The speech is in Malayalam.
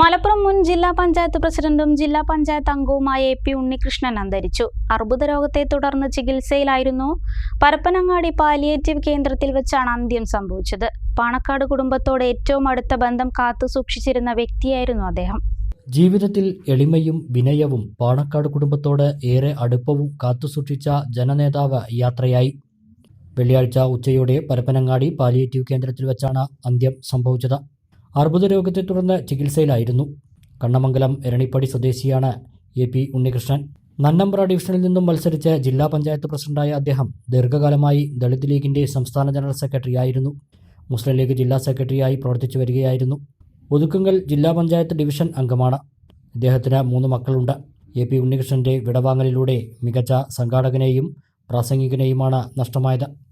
മലപ്പുറം മുൻ ജില്ലാ പഞ്ചായത്ത് പ്രസിഡന്റും ജില്ലാ പഞ്ചായത്ത് അംഗവുമായ എ പി ഉണ്ണികൃഷ്ണൻ അന്തരിച്ചു. അർബുദ രോഗത്തെ തുടർന്ന് ചികിത്സയിലായിരുന്നു പരപ്പനങ്ങാടി പാലിയേറ്റീവ് കേന്ദ്രത്തിൽ വെച്ചാണ് അന്ത്യം സംഭവിച്ചത്. പാണക്കാട് കുടുംബത്തോട് ഏറ്റവും അടുത്ത ബന്ധം കാത്തു സൂക്ഷിച്ചിരുന്ന വ്യക്തിയായിരുന്നു അദ്ദേഹം. ജീവിതത്തിൽ എളിമയും വിനയവും പാണക്കാട് കുടുംബത്തോട് ഏറെ അടുപ്പവും കാത്തുസൂക്ഷിച്ച ജനനേതാവ് യാത്രയായി. വെള്ളിയാഴ്ച ഉച്ചയോടെ പരപ്പനങ്ങാടി പാലിയേറ്റീവ് കേന്ദ്രത്തിൽ വെച്ചാണ് അന്ത്യം സംഭവിച്ചത്. അർബുദ രോഗത്തെ തുടർന്ന് ചികിത്സയിലായിരുന്നു. കണ്ണമംഗലം എരണിപ്പടി സ്വദേശിയാണ് എ പി ഉണ്ണികൃഷ്ണൻ. നന്നമ്പ്ര ഡിവിഷനിൽ നിന്നും മത്സരിച്ച് ജില്ലാ പഞ്ചായത്ത് പ്രസിഡന്റായ അദ്ദേഹം ദീർഘകാലമായി ദളിത് ലീഗിന്റെ സംസ്ഥാന ജനറൽ സെക്രട്ടറിയായിരുന്നു. മുസ്ലിം ലീഗ് ജില്ലാ സെക്രട്ടറിയായി പ്രവർത്തിച്ചു വരികയായിരുന്നു. ഒതുക്കുങ്കൽ ജില്ലാ പഞ്ചായത്ത് ഡിവിഷൻ അംഗമാണ്. അദ്ദേഹത്തിന് മൂന്ന് മക്കളുണ്ട്. എ പി ഉണ്ണികൃഷ്ണന്റെ വിടവാങ്ങലിലൂടെ മികച്ച സംഘാടകനെയും പ്രാസംഗികനെയുമാണ് നഷ്ടമായത്.